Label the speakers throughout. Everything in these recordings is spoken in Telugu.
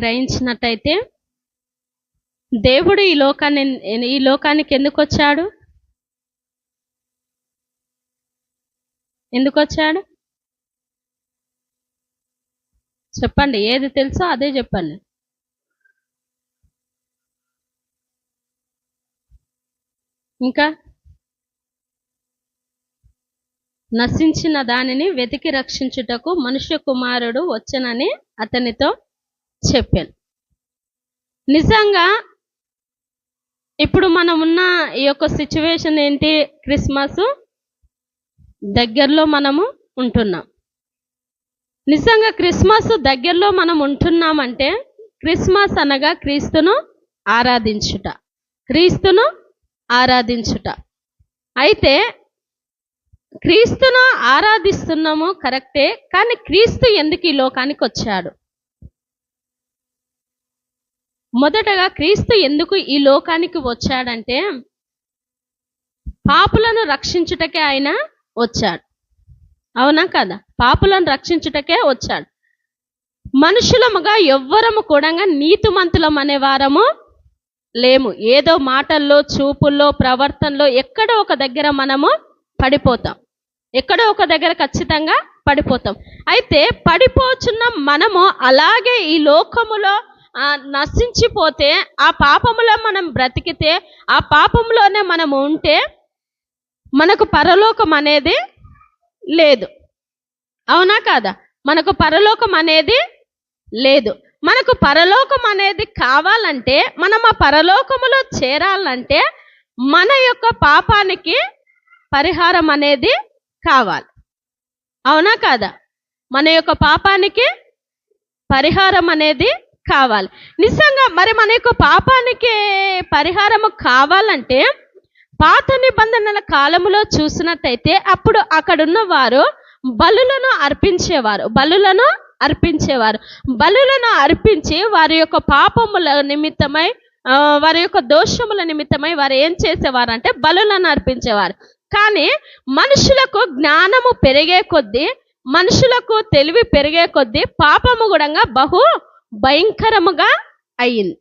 Speaker 1: గ్రహించినట్టయితే దేవుడు ఈ లోకాన్ని ఈ లోకానికి ఎందుకు వచ్చాడు ఎందుకు వచ్చాడు చెప్పండి ఏది తెలుసో అదే చెప్పండి. ఇంకా? నశించిన దానిని వెతికి రక్షించుటకు మనుష్య కుమారుడు వచ్చనని అతనితో చెప్పాను. నిజంగా ఇప్పుడు మనం ఉన్న ఈ యొక్క సిచ్యువేషన్ ఏంటి? క్రిస్మస్ దగ్గరలో మనము ఉంటున్నాం. నిజంగా క్రిస్మస్ దగ్గరలో మనం ఉంటున్నామంటే క్రిస్మస్ అనగా క్రీస్తును ఆరాధించుట. క్రీస్తును ఆరాధించుట. అయితే క్రీస్తును ఆరాధిస్తున్నాము కరెక్టే కానీ క్రీస్తు ఎందుకు ఈ లోకానికి వచ్చాడు మొదటగా క్రీస్తు ఎందుకు ఈ లోకానికి వచ్చాడంటే పాపులను రక్షించుటకే ఆయన వచ్చాడు. అవునా కదా? పాపులను రక్షించుటకే వచ్చాడు. మనుషులముగా ఎవ్వరము కూడా నీతిమంతులం అనే వారము లేము. ఏదో మాటల్లో చూపుల్లో ప్రవర్తనలో ఎక్కడో ఒక దగ్గర మనము పడిపోతాం. ఎక్కడో ఒక దగ్గర ఖచ్చితంగా పడిపోతాం. అయితే పడిపోచున్న మనము అలాగే ఈ లోకములో నశించిపోతే ఆ పాపములో మనం బ్రతికితే ఆ పాపంలోనే మనం ఉంటే మనకు పరలోకం అనేది లేదు. అవునా కాదా? మనకు పరలోకం అనేది లేదు. మనకు పరలోకం అనేది కావాలంటే మనం ఆ పరలోకములో చేరాలంటే మన యొక్క పాపానికి పరిహారం అనేది కావాలి. అవునా కాదా? మన యొక్క పాపానికి పరిహారం అనేది కావాలి. నిజంగా మరి మన యొక్క పాపానికి పరిహారము కావాలంటే పాత నిబంధనల కాలములో చూసినట్టయితే అప్పుడు అక్కడున్న వారు బలులను అర్పించేవారు బలులను అర్పించేవారు. బలులను అర్పించి వారి యొక్క పాపముల నిమిత్తమై వారి యొక్క దోషముల నిమిత్తమై వారు ఏం చేసేవారు అంటే బలులను అర్పించేవారు. కానీ మనుషులకు జ్ఞానము పెరిగే కొద్దీ మనుషులకు తెలివి పెరిగే కొద్దీ పాపము కూడా బహు భయంకరముగా అయింది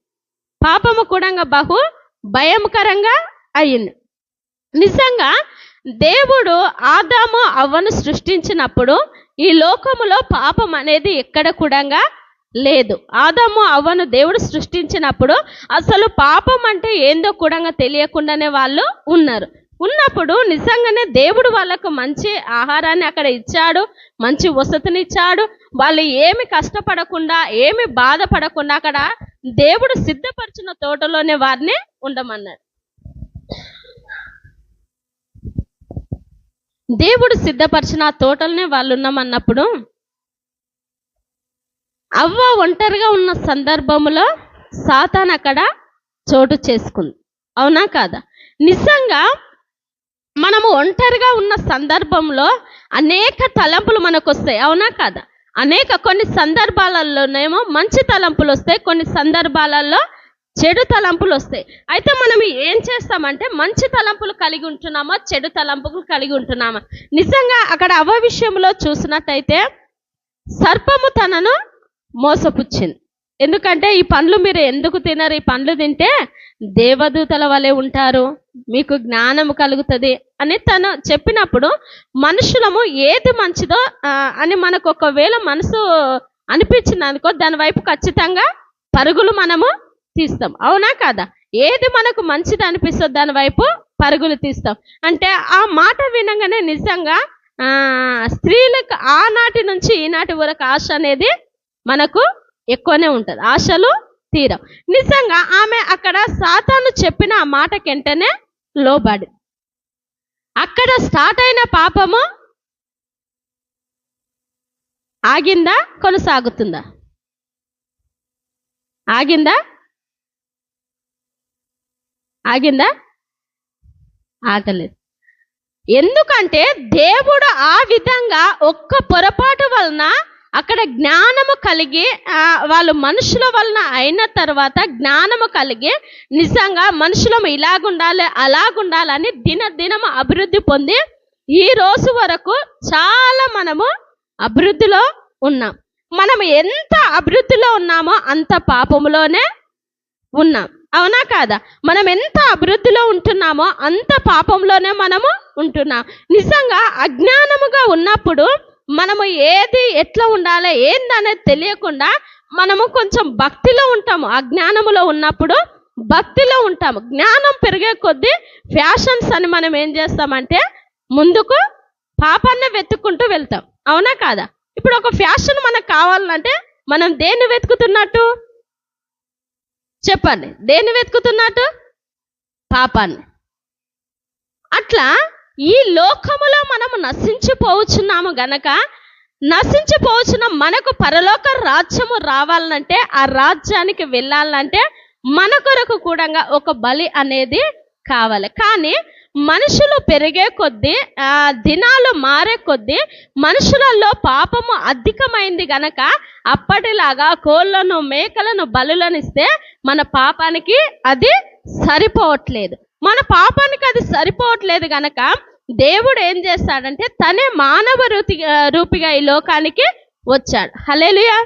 Speaker 1: పాపము కూడా బహు భయంకరంగా అయింది నిజంగా దేవుడు ఆదాము అవ్వను సృష్టించినప్పుడు ఈ లోకములో పాపం అనేది ఎక్కడ కూడా లేదు. ఆదాము అవ్వను దేవుడు సృష్టించినప్పుడు అసలు పాపం అంటే ఏందో కూడా తెలియకుండానే వాళ్ళు ఉన్నారు. ఉన్నప్పుడు నిజంగానే దేవుడు వాళ్ళకు మంచి ఆహారాన్ని అక్కడ ఇచ్చాడు మంచి వసతిని ఇచ్చాడు వాళ్ళు ఏమి కష్టపడకుండా ఏమి బాధపడకుండా అక్కడ దేవుడు సిద్ధపరిచిన తోటలోనే వారిని ఉండమన్నాడు దేవుడు సిద్ధపరిచిన ఆ తోటలనే వాళ్ళు ఉన్నామన్నప్పుడు అవ్వ ఒంటరిగా ఉన్న సందర్భంలో సాతాన్ అక్కడ చోటు చేసుకుంది. అవునా కాదా? నిజంగా మనము ఒంటరిగా ఉన్న సందర్భంలో అనేక తలంపులు మనకు వస్తాయి అవునా కాదా? అనేక కొన్ని సందర్భాలలోనేమో మంచి తలంపులు వస్తాయి కొన్ని సందర్భాలలో చెడు తలంపులు వస్తాయి. అయితే మనం ఏం చేస్తామంటే మంచి తలంపులు కలిగి ఉంటున్నామా చెడు తలంపులు కలిగి ఉంటున్నామా? నిజంగా అక్కడ అవ విషయంలో చూసినట్టయితే సర్పము తనను మోసపుచ్చింది. ఎందుకంటే ఈ పండ్లు మీరు ఎందుకు తినరు? ఈ పండ్లు తింటే దేవదూతల వలె ఉంటారు. మీకు జ్ఞానం కలుగుతుంది అని తను చెప్పినప్పుడు మనుషులము ఏది మంచిదో అని మనకు ఒకవేళ మనసు అనిపించింది అనుకో దాని వైపు ఖచ్చితంగా పరుగులు మనము తీస్తాం. అవునా కాదా? ఏది మనకు మంచిది అనిపిస్తుంది దాని వైపు పరుగులు తీస్తాం. అంటే ఆ మాట వినగానే నిజంగా ఆ స్త్రీలకు ఆనాటి నుంచి ఈనాటి వరకు ఆశ అనేది మనకు ఎక్కువనే ఉంటుంది. ఆశలు తీరం. నిజంగా ఆమె అక్కడ సాతాను చెప్పిన ఆ మాట వెంటనే లోబడి. అక్కడ స్టార్ట్ అయిన పాపము ఆగిందా కొనసాగుతుందా? ఆగిందా? ఆగిందా? ఆగలేదు. ఎందుకంటే దేవుడు ఆ విధంగా ఒక్క పొరపాటు వలన అక్కడ జ్ఞానము కలిగి వాళ్ళు మనుషుల వలన అయిన తర్వాత జ్ఞానము కలిగి నిజంగా మనుషులము ఇలాగుండాలి అలాగుండాలని దినదినము అభివృద్ధి పొంది ఈ రోజు వరకు చాలా మనము అభివృద్ధిలో ఉన్నాం. మనం ఎంత అభివృద్ధిలో ఉన్నామో అంత పాపములోనే ఉన్నాం. అవునా కాదా? మనం ఎంత అభివృద్ధిలో ఉంటున్నామో అంత పాపంలోనే మనము ఉంటున్నాం. నిజంగా అజ్ఞానముగా ఉన్నప్పుడు మనము ఏది ఎట్లా ఉండాలి ఏందనేది తెలియకుండా మనము కొంచెం భక్తిలో ఉంటాము. అజ్ఞానములో ఉన్నప్పుడు భక్తిలో ఉంటాము. జ్ఞానం పెరిగే కొద్దీ ఫ్యాషన్స్ అని మనం ఏం చేస్తామంటే ముందుకు పాపాన్ని వెతుక్కుంటూ వెళ్తాం. అవునా కాదా? ఇప్పుడు ఒక ఫ్యాషన్ మనకు కావాలంటే మనం దేన్ని వెతుకుతున్నట్టు? చెప్పండి. దేన్ని వెతుకుతున్నట్టు? పాపాన్ని. అట్లా ఈ లోకములో మనము నశించిపోవచ్చున్నాము గనక నశించిపోవచ్చున్న మనకు పరలోక రాజ్యము రావాలంటే ఆ రాజ్యానికి వెళ్ళాలంటే మన కొరకు కూడా ఒక బలి అనేది కావాలి. కానీ మనుషులు పెరిగే కొద్దీ ఆ, దినాలు మారే కొద్దీ మనుషులలో పాపము అధికమైంది గనక అప్పటిలాగా కోళ్ళను మేకలను బలులను ఇస్తే మన పాపానికి అది సరిపోవట్లేదు. మన పాపానికి అది సరిపోవట్లేదు గనక దేవుడు ఏం చేస్తాడంటే తనే మానవ రూపి రూపిగా ఈ లోకానికి వచ్చాడు. హలేలుయా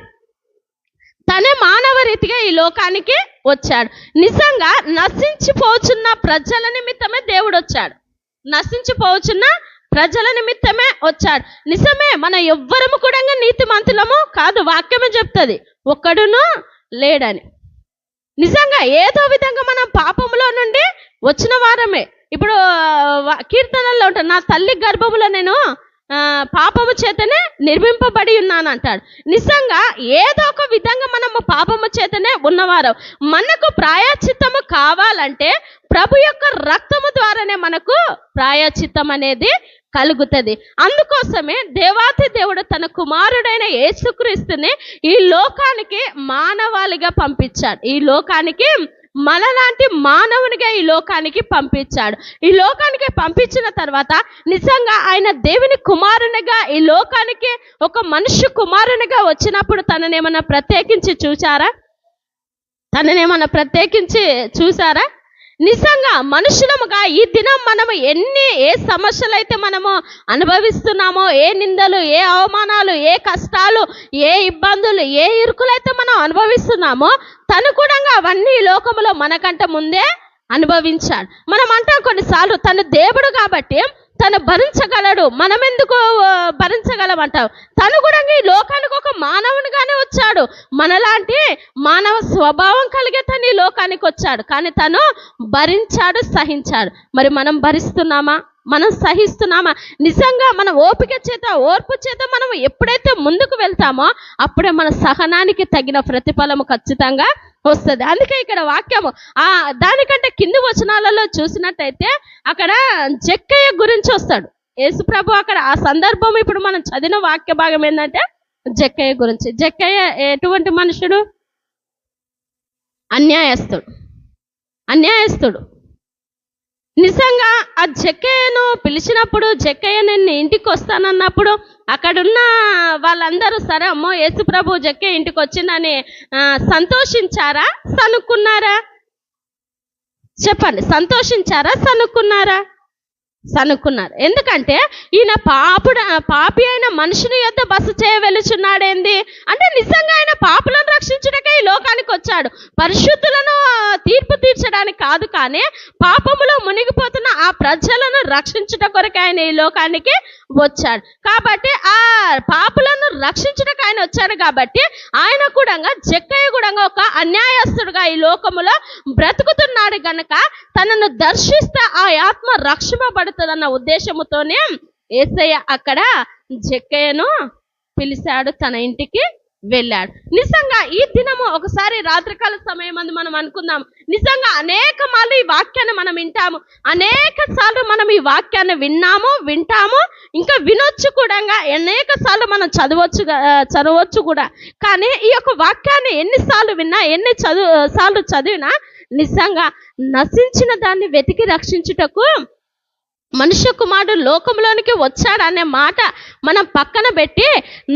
Speaker 1: తనే మానవ రీతిగా ఈ లోకానికి వచ్చాడు. నిజంగా నశించిపోచున్న ప్రజల నిమిత్తమే దేవుడు వచ్చాడు. నశించిపోచున్న ప్రజల నిమిత్తమే వచ్చాడు. నిజమే మన ఎవ్వరము కూడా నీతి మంతులము కాదు వాక్యమే చెప్తుంది. ఒక్కడును లేడని. నిజంగా ఏదో విధంగా మనం పాపములో నుండి వచ్చిన వారమే. ఇప్పుడు కీర్తనల్లో ఉంటాడు. నా తల్లి గర్భములో నేను పాపము చేతనే నిర్మింపబడి ఉన్నాను అంటాడు నిజంగా ఏదో ఒక విధంగా మనము పాపము చేతనే ఉన్నవారు. మనకు ప్రాయచిత్తము కావాలంటే ప్రభు యొక్క రక్తము ద్వారానే మనకు ప్రాయచిత్తం అనేది కలుగుతుంది. అందుకోసమే దేవాతి దేవుడు తన కుమారుడైన యేసుక్రీస్తుని ఈ లోకానికి మానవాళిగా పంపించాడు. ఈ లోకానికి మనలాంటి మానవునిగా ఈ లోకానికి పంపించాడు. ఈ లోకానికి పంపించిన తర్వాత నిజంగా ఆయన దేవుని కుమారునిగా ఈ లోకానికి ఒక మనుష్య కుమారునిగా వచ్చినప్పుడు తననేమన్నా ప్రత్యేకించి చూచారా తననేమన్నా ప్రత్యేకించి చూసారా నిజంగా మనుషులముగా ఈ దినం మనము ఎన్ని ఏ సమస్యలు అయితే మనము అనుభవిస్తున్నామో ఏ నిందలు ఏ అవమానాలు ఏ కష్టాలు ఏ ఇబ్బందులు ఏ ఇరుకులైతే మనం అనుభవిస్తున్నామో తను కూడా అవన్నీ లోకంలో లోకములో మనకంటే ముందే అనుభవించాడు. మనం అంటాం కొన్నిసార్లు తను దేవుడు కాబట్టి తను భరించగలడు. మనం ఎందుకు తను కూడా ఈ లోకానికి ఒక మానవునిగానే వచ్చాడు. మనలాంటి మానవ స్వభావం కలిగే తను ఈ లోకానికి వచ్చాడు. కానీ తను భరించాడు సహించాడు. మరి మనం భరిస్తున్నామా? మనం సహిస్తున్నామా? నిజంగా మన ఓపిక చేత ఓర్పు చేత మనం ఎప్పుడైతే ముందుకు వెళ్తామో అప్పుడే మన సహనానికి తగిన ప్రతిఫలము ఖచ్చితంగా వస్తుంది. అందుకే ఇక్కడ వాక్యము ఆ దానికంటే కింది వచనాలలో చూసినట్టయితే అక్కడ జక్కయ్య గురించి వస్తాడు. యేసుప్రభు అక్కడ ఆ సందర్భం ఇప్పుడు మనం చదివిన వాక్య భాగం ఏంటంటే జక్కయ్య గురించి. జక్కయ్య ఎటువంటి మనుషుడు? అన్యాయస్తుడు. అన్యాయస్తుడు. నిజంగా ఆ జక్కయ్యను పిలిచినప్పుడు జక్కయ్య నేను ఇంటికి వస్తానన్నప్పుడు అక్కడున్న వాళ్ళందరూ సరే అమ్మో యేసుప్రభు జక్కయ్య ఇంటికి వచ్చిందని సంతోషించారా? సనుక్కున్నారా? చెప్పండి సంతోషించారా? సనుక్కున్నారా? సనుక్కున్నారు. ఎందుకంటే ఈయన పాపుడు పాపి అయిన మనుషుని యొక్క బస చేయవెలుచున్నాడేంది? అంటే నిజంగా ఆయన పాపులను రక్షించడానికే ఈ లోకానికి వచ్చాడు. పరిశుద్ధులను తీర్పు తీర్చడానికి కాదు కానీ పాపములో మునిగిపోతున్న ఆ ప్రజలను రక్షించుట కొరకు ఆయన ఈ లోకానికి వచ్చాడు. కాబట్టి ఆ పాపులను రక్షించుటకు ఆయన వచ్చాడు కాబట్టి ఆయన కూడా జక్కయ్య కూడా ఒక అన్యాయస్తుడుగా ఈ లోకములో బ్రతుకుతున్నాడు గనక తనను దర్శిస్తే ఆ ఆత్మ రక్షింపబడుతుందన్న ఉద్దేశముతోనే ఏసయ్య అక్కడ జక్కయ్యను పిలిచాడు తన ఇంటికి. వెళ్ళాడు. నిజంగా ఈ దినము ఒకసారి రాత్రికాల సమయం అందు మనం అనుకుందాం. నిజంగా అనేక మార్లు ఈ వాక్యాన్ని మనం వింటాము. అనేక సార్లు మనం ఈ వాక్యాన్ని విన్నాము వింటాము. ఇంకా వినొచ్చు కూడా అనేక సార్లు మనం చదవచ్చు చదవచ్చు కూడా. కానీ ఈ యొక్క వాక్యాన్ని ఎన్నిసార్లు విన్నా ఎన్ని చదువు సార్లు చదివినా నిజంగా నశించిన దాన్ని వెతికి రక్షించుటకు మనుష్య కుమారుడు లోకంలోనికి వచ్చాడు అనే మాట మనం పక్కన పెట్టి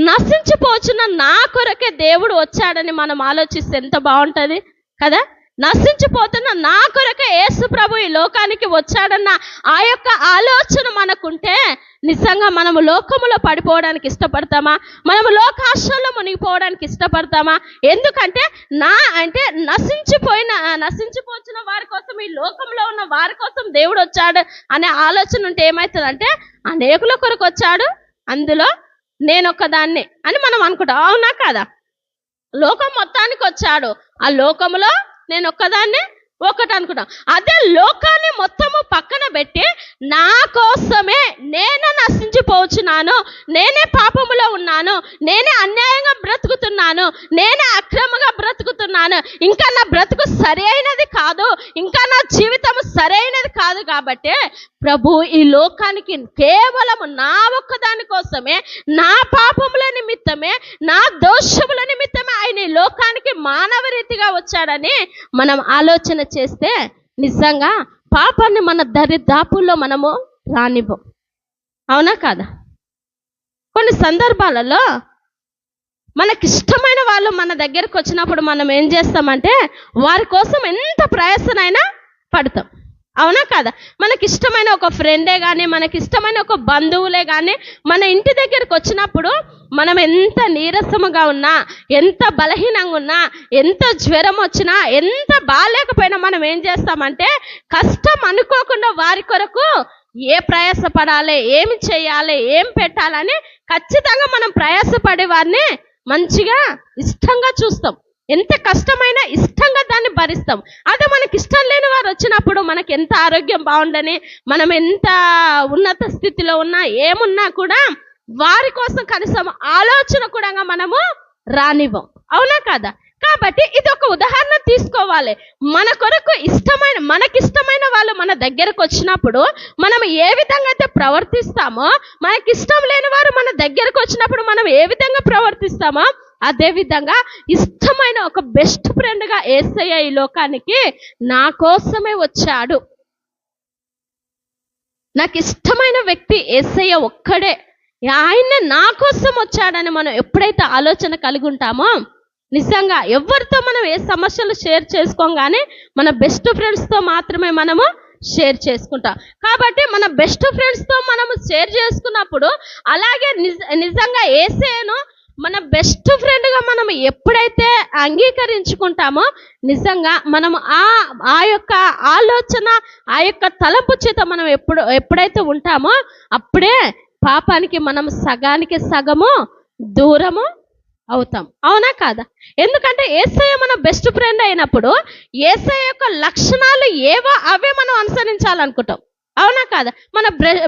Speaker 1: నశించిపోచున్న నా కొరకే దేవుడు వచ్చాడని మనం ఆలోచిస్తే ఎంత బాగుంటుంది? కదా? నశించిపోతున్న నా కొరకే యేసు ప్రభు ఈ లోకానికి వచ్చాడన్న ఆ యొక్క ఆలోచన మనకుంటే నిజంగా మనము లోకములో పడిపోవడానికి ఇష్టపడతామా? మనము లోకాశల్లో మునిగిపోవడానికి ఇష్టపడతామా? ఎందుకంటే నా అంటే నశి నశించిపోచిన వారి కోసం ఈ లోకంలో ఉన్న వారి కోసం దేవుడు వచ్చాడు అనే ఆలోచన ఉంటే ఏమవుతుందంటే అనేకుల కొరకు వచ్చాడు అందులో నేను ఒక్కదాన్ని అని మనం అనుకుంటాం. అవునా కదా? లోకం మొత్తానికి వచ్చాడు. ఆ లోకంలో నేను ఒక్కదాన్ని ఒకటి అనుకున్నాం అదే లోకాన్ని మొత్తము పక్కన పెట్టి నా కోసమే నేనే నశించిపోవచ్చున్నాను నేనే పాపములో ఉన్నాను నేనే అన్యాయంగా బ్రతుకుతున్నాను నేనే అక్రమంగా బ్రతుకుతున్నాను. ఇంకా నా బ్రతుకు సరైనది కాదు ఇంకా నా జీవితం సరైనది కాదు కాబట్టి ప్రభు ఈ లోకానికి కేవలం నా ఒక్కదాని కోసమే నా పాపముల నిమిత్తమే నా దోషముల నిమిత్తమే ఆయన ఈ లోకానికి మానవ రీతిగా వచ్చాడని మనం ఆలోచన చేస్తే నిజంగా పాపాన్ని మన దరిదాపుల్లో మనము రానివ్వం. అవునా కాదా? కొన్ని సందర్భాలలో మనకిష్టమైన వాళ్ళు మన దగ్గరకు వచ్చినప్పుడు మనం ఏం చేస్తామంటే వారి కోసం ఎంత ప్రయాసనైనా పడతాం. అవునా కదా? మనకి ఇష్టమైన ఒక ఫ్రెండే కానీ మనకి ఇష్టమైన ఒక బంధువులే కానీ మన ఇంటి దగ్గరకు వచ్చినప్పుడు మనం ఎంత నీరసముగా ఉన్నా ఎంత బలహీనంగా ఉన్నా ఎంత జ్వరం వచ్చినా ఎంత బాగాలేకపోయినా మనం ఏం చేస్తామంటే కష్టం అనుకోకుండా వారి కొరకు ఏ ప్రయాసపడాలి ఏమి చేయాలి ఏం పెట్టాలని ఖచ్చితంగా మనం ప్రయాసపడే వారిని మంచిగా ఇష్టంగా చూస్తాం. ఎంత కష్టమైనా ఇష్టంగా దాన్ని భరిస్తాం. అదే మనకి ఇష్టం లేని వారు వచ్చినప్పుడు మనకి ఎంత ఆరోగ్యం బాగుండని మనం ఎంత ఉన్నత స్థితిలో ఉన్నా ఏమున్నా కూడా వారి కోసం కనీసం ఆలోచన కూడా మనము రానివ్వం. అవునా కదా? కాబట్టి ఇది ఒక ఉదాహరణ తీసుకోవాలి. మన కొరకు ఇష్టమైన మనకిష్టమైన వాళ్ళు మన దగ్గరకు వచ్చినప్పుడు మనం ఏ విధంగా అయితే ప్రవర్తిస్తామో మనకిష్టం లేని వారు మన దగ్గరకు వచ్చినప్పుడు మనం ఏ విధంగా ప్రవర్తిస్తామో అదేవిధంగా ఇష్టమైన ఒక బెస్ట్ ఫ్రెండ్గా ఏసయ్య ఈ లోకానికి నా కోసమే వచ్చాడు. నాకు ఇష్టమైన వ్యక్తి ఏసయ్య ఒక్కడే. ఆయన నా కోసం వచ్చాడని మనం ఎప్పుడైతే ఆలోచన కలిగి ఉంటామో నిజంగా ఎవరితో మనం ఏ సమస్యలు షేర్ చేసుకోగానే మన బెస్ట్ ఫ్రెండ్స్తో మాత్రమే మనము షేర్ చేసుకుంటాం. కాబట్టి మన బెస్ట్ ఫ్రెండ్స్తో మనము షేర్ చేసుకున్నప్పుడు అలాగే నిజ నిజంగా ఏసేను మన బెస్ట్ ఫ్రెండ్గా మనం ఎప్పుడైతే అంగీకరించుకుంటామో నిజంగా మనం ఆ ఆ యొక్క ఆలోచన ఆ యొక్క తలంపు చేత మనం ఎప్పుడు ఎప్పుడైతే ఉంటామో అప్పుడే పాపానికి మనం సగానికి సగము దూరము అవుతాం. అవునా కాదా? ఎందుకంటే ఏసయ్య మన బెస్ట్ ఫ్రెండ్ అయినప్పుడు ఏసయ్య యొక్క లక్షణాలు ఏవో అవే మనం అనుసరించాలనుకుంటాం. అవునా కాదా? మన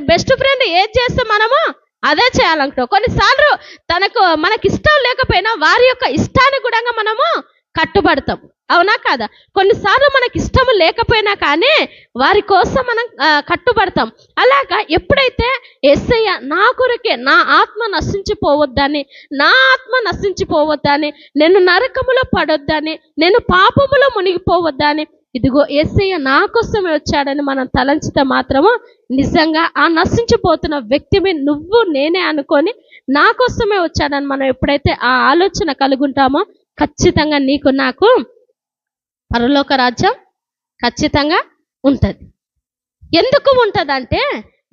Speaker 1: బెస్ట్ ఫ్రెండ్ ఏది చేస్తే మనము అదే చేయాలనుకుంటాం కొన్నిసార్లు తనకు మనకి ఇష్టం లేకపోయినా వారి యొక్క ఇష్టాన్ని కూడా మనము కట్టుబడతాం. అవునా కాదా? కొన్నిసార్లు మనకి ఇష్టం లేకపోయినా కానీ వారి కోసం మనం కట్టుబడతాం. అలాగా ఎప్పుడైతే ఎస్ఐ నా కొరకే నా ఆత్మ నశించిపోవద్దని నా ఆత్మ నశించిపోవద్దని నేను నరకములో పడొద్దని నేను పాపములో మునిగిపోవద్దని ఇదిగో ఏసయ్య నా కోసమే వచ్చాడని మనం తలంచితే మాత్రము నిజంగా ఆ నశించిపోతున్న వ్యక్తిని నువ్వు నేనే అనుకొని నా కోసమే వచ్చాడని మనం ఎప్పుడైతే ఆ ఆలోచన కలుగుంటామో ఖచ్చితంగా నీకు నాకు పరలోక రాజ్యం ఖచ్చితంగా ఉంటుంది. ఎందుకు ఉంటుందంటే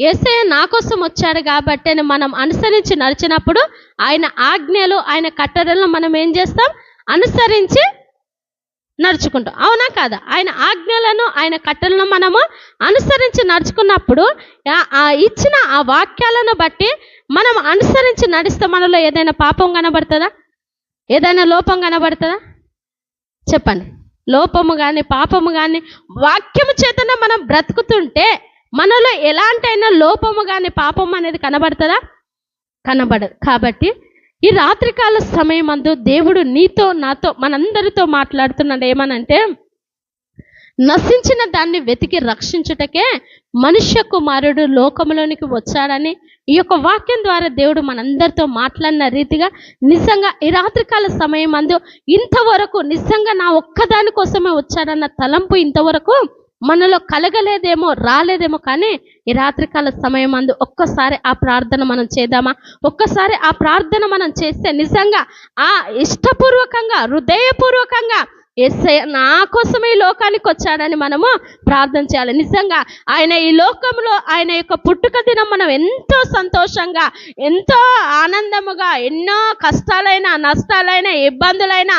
Speaker 1: ఏసయ్య నా కోసం వచ్చాడు కాబట్టి అని మనం అనుసరించి నడిచినప్పుడు ఆయన ఆజ్ఞలు ఆయన కట్టడలను మనం ఏం చేస్తాం? అనుసరించి నడుచుకుంటాం. అవునా కాదా? ఆయన ఆజ్ఞలను ఆయన కట్టలను మనము అనుసరించి నడుచుకున్నప్పుడు ఆ- ఇచ్చిన ఆ వాక్యాలను బట్టి మనం అనుసరించి నడిస్తే మనలో ఏదైనా పాపం కనబడుతుందా? ఏదైనా లోపం కనబడుతుందా? చెప్పండి. లోపము కానీ పాపము కానీ వాక్యము చేతనే మనం బ్రతుకుతుంటే మనలో ఎలాంటైనా లోపము కానీ పాపం అనేది కనబడుతుందా? కనబడదు. కాబట్టి ఈ రాత్రికాల సమయం అందు దేవుడు నీతో నాతో మనందరితో మాట్లాడుతున్నాడు. ఏమనంటే నశించిన దాన్ని వెతికి రక్షించుటకే మనుష్య కుమారుడు లోకంలోనికి వచ్చాడని ఈ యొక్క వాక్యం ద్వారా దేవుడు మనందరితో మాట్లాడిన రీతిగా నిజంగా ఈ రాత్రికాల సమయం అందు ఇంతవరకు నిజంగా నా ఒక్కదాని కోసమే వచ్చాడన్న తలంపు ఇంతవరకు మనలో కలగలేదేమో రాలేదేమో కానీ ఈ రాత్రికాల సమయం అందు ఒక్కసారి ఆ ప్రార్థన మనం చేద్దామా? ఒక్కసారి ఆ ప్రార్థన మనం చేస్తే నిజంగా ఆ ఇష్టపూర్వకంగా హృదయపూర్వకంగా ఎస్ఐ నా కోసం ఈ లోకానికి వచ్చాడని మనము ప్రార్థన చేయాలి. నిజంగా ఆయన ఈ లోకంలో ఆయన యొక్క పుట్టుక దినం మనం ఎంతో సంతోషంగా ఎంతో ఆనందముగా ఎన్నో కష్టాలైనా నష్టాలైనా ఇబ్బందులైనా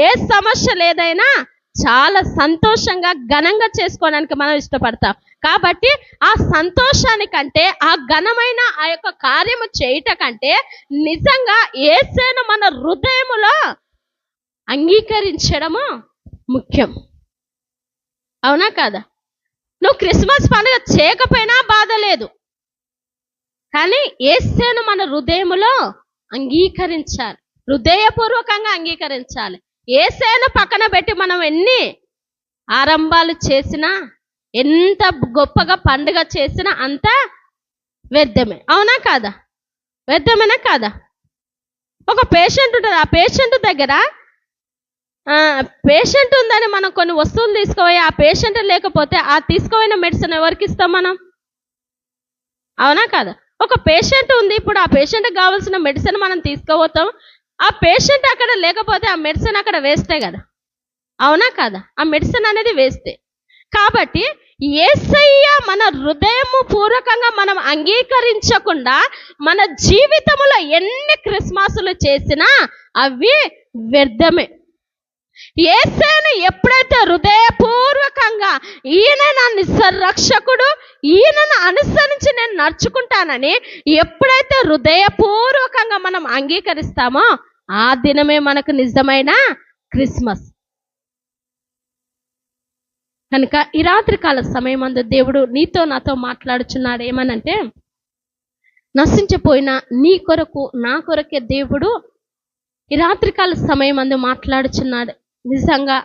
Speaker 1: ఏ సమస్య లేదైనా చాలా సంతోషంగా ఘనంగా చేసుకోవడానికి మనం ఇష్టపడతాం. కాబట్టి ఆ సంతోషానికంటే ఆ ఘనమైన ఆ యొక్క కార్యము చేయట కంటే నిజంగా ఏసేను మన హృదయములో అంగీకరించడము ముఖ్యం. అవునా కాదా? నువ్వు క్రిస్మస్ పండుగ చేయకపోయినా బాధ లేదు. కానీ ఏసేను మన హృదయములో అంగీకరించాలి. హృదయపూర్వకంగా అంగీకరించాలి. ఏసేను పక్కన పెట్టి మనం ఎన్ని ఆరంభాలు చేసినా ఎంత గొప్పగా పండుగ చేసినా అంత వ్యర్థమే. అవునా కాదా? వ్యర్థమేనా కాదా? ఒక పేషెంట్ ఉంటుంది. ఆ పేషెంట్ దగ్గర పేషెంట్ ఉందని మనం కొన్ని వస్తువులు తీసుకోవాలి ఆ పేషెంట్ లేకపోతే ఆ తీసుకుపోయిన మెడిసిన్ ఎవరికి ఇస్తాం మనం? అవునా కాదా? ఒక పేషెంట్ ఉంది ఇప్పుడు ఆ పేషెంట్కి కావాల్సిన మెడిసిన్ మనం తీసుకోపోతాం. ఆ పేషెంట్ అక్కడ లేకపోతే ఆ మెడిసిన్ అక్కడ వేస్తే కదా. అవునా కాదా? ఆ మెడిసిన్ అనేది వేస్తే. కాబట్టి ఏసయ్య మన హృదయము పూర్వకంగా మనం అంగీకరించకుండా మన జీవితంలో ఎన్ని క్రిస్మస్లు చేసినా అవి వ్యర్థమే. ఏసైను ఎప్పుడైతే హృదయపూర్వకంగా ఈయన నా నిస్సరక్షకుడు ఈయనను అనుసరించి నేను నడుచుకుంటానని ఎప్పుడైతే హృదయపూర్వకంగా మనం అంగీకరిస్తామో ఆ దినమే మనకు నిజమైన క్రిస్మస్. కనుక ఈ రాత్రికాల సమయం అందు దేవుడు నీతో నాతో మాట్లాడుచున్నాడు ఏమనంటే నశించిపోయిన నీ కొరకు నా కొరకే దేవుడు ఈ రాత్రికాల అందు మాట్లాడుచున్నాడు. నిజంగా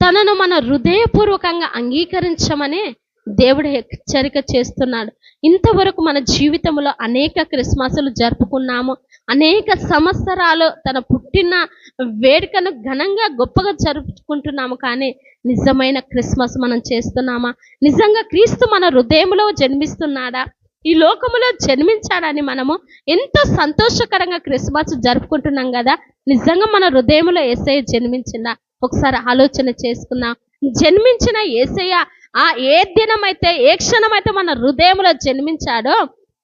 Speaker 1: తనను మన హృదయపూర్వకంగా అంగీకరించమని దేవుడు హెచ్చరిక చేస్తున్నాడు. ఇంతవరకు మన జీవితంలో అనేక క్రిస్మస్లు జరుపుకున్నాము. అనేక సంవత్సరాలు తన పుట్టిన వేడుకను ఘనంగా గొప్పగా జరుపుకుంటున్నాము. కానీ నిజమైన క్రిస్మస్ మనం చేస్తున్నామా? నిజంగా క్రీస్తు మన హృదయంలో జన్మిస్తున్నాడా? ఈ లోకములో జన్మించాడని మనము ఎంతో సంతోషకరంగా క్రిస్మస్ జరుపుకుంటున్నాం కదా? నిజంగా మన హృదయంలో ఏసయ్య జన్మించిందా? ఒకసారి ఆలోచన చేసుకుందాం. జన్మించిన ఏసయ్య ఆ ఏ దినమైతే ఏ క్షణమైతే మన హృదయంలో జన్మించాడో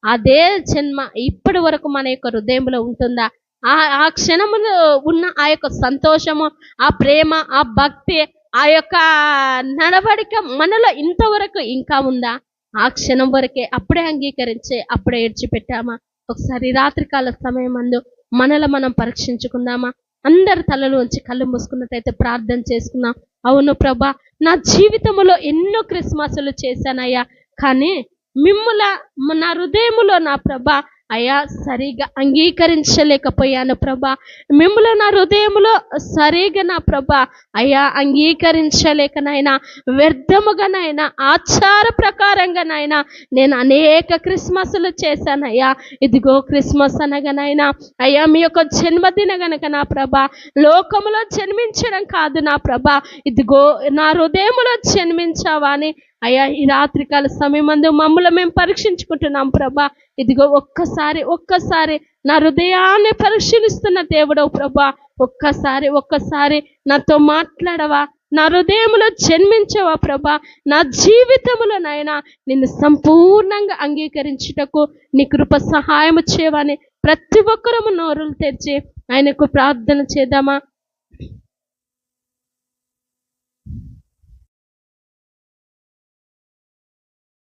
Speaker 1: అదే జన్మ ఇప్పటి వరకు మన యొక్క హృదయంలో ఉంటుందా? ఆ ఆ క్షణములో ఉన్న ఆ యొక్క సంతోషము ఆ ప్రేమ ఆ భక్తి ఆ యొక్క నడవడిక మనలో ఇంతవరకు ఇంకా ఉందా? ఆ క్షణం వరకే అప్పుడే అంగీకరించే అప్పుడే ఏడ్చిపెట్టామా? ఒకసారి రాత్రికాల సమయం అందు మనలో మనం పరీక్షించుకుందామా? అందరి తలలు ఉంచి కళ్ళు మూసుకున్నట్టయితే ప్రార్థన చేసుకున్నాం. అవును ప్రభా నా జీవితంలో ఎన్నో క్రిస్మస్లు చేశానయ్యా. కానీ మిమ్ముల నా హృదయములో నా ప్రభా అయ్యా సరిగా అంగీకరించలేకపోయాను ప్రభా. మిమ్మల్ని నా హృదయంలో సరిగా నా ప్రభా. అయ్యా అంగీకరించలేకనైనా వ్యర్థముగానైనా ఆచార ప్రకారంగానైనా నేను అనేక క్రిస్మస్లు చేశానయ్యా ఇదిగో క్రిస్మస్ అనగానైనా అయ్యా మీ యొక్క జన్మదిన గనక నా ప్రభా. లోకములో జన్మించడం కాదు నా ప్రభా. ఇదిగో నా హృదయములో జన్మించావా అని అయ్యా ఈ రాత్రికాల సమయం అందు మమ్మల్ని మేము పరీక్షించుకుంటున్నాం ప్రభా. ఇదిగో ఒక్కసారి ఒక్కసారి నా హృదయాన్ని పరిశీలిస్తున్న దేవుడవు ప్రభా. ఒక్కసారి ఒక్కసారి నాతో మాట్లాడవా? నా హృదయంలో జన్మించవా ప్రభా? నా జీవితంలో నాయనా నిన్ను సంపూర్ణంగా అంగీకరించుటకు నీ కృప సహాయం చేయవని ప్రతి ఒక్కరము నోరులు తెరిచి ఆయనకు ప్రార్థన చేద్దామా?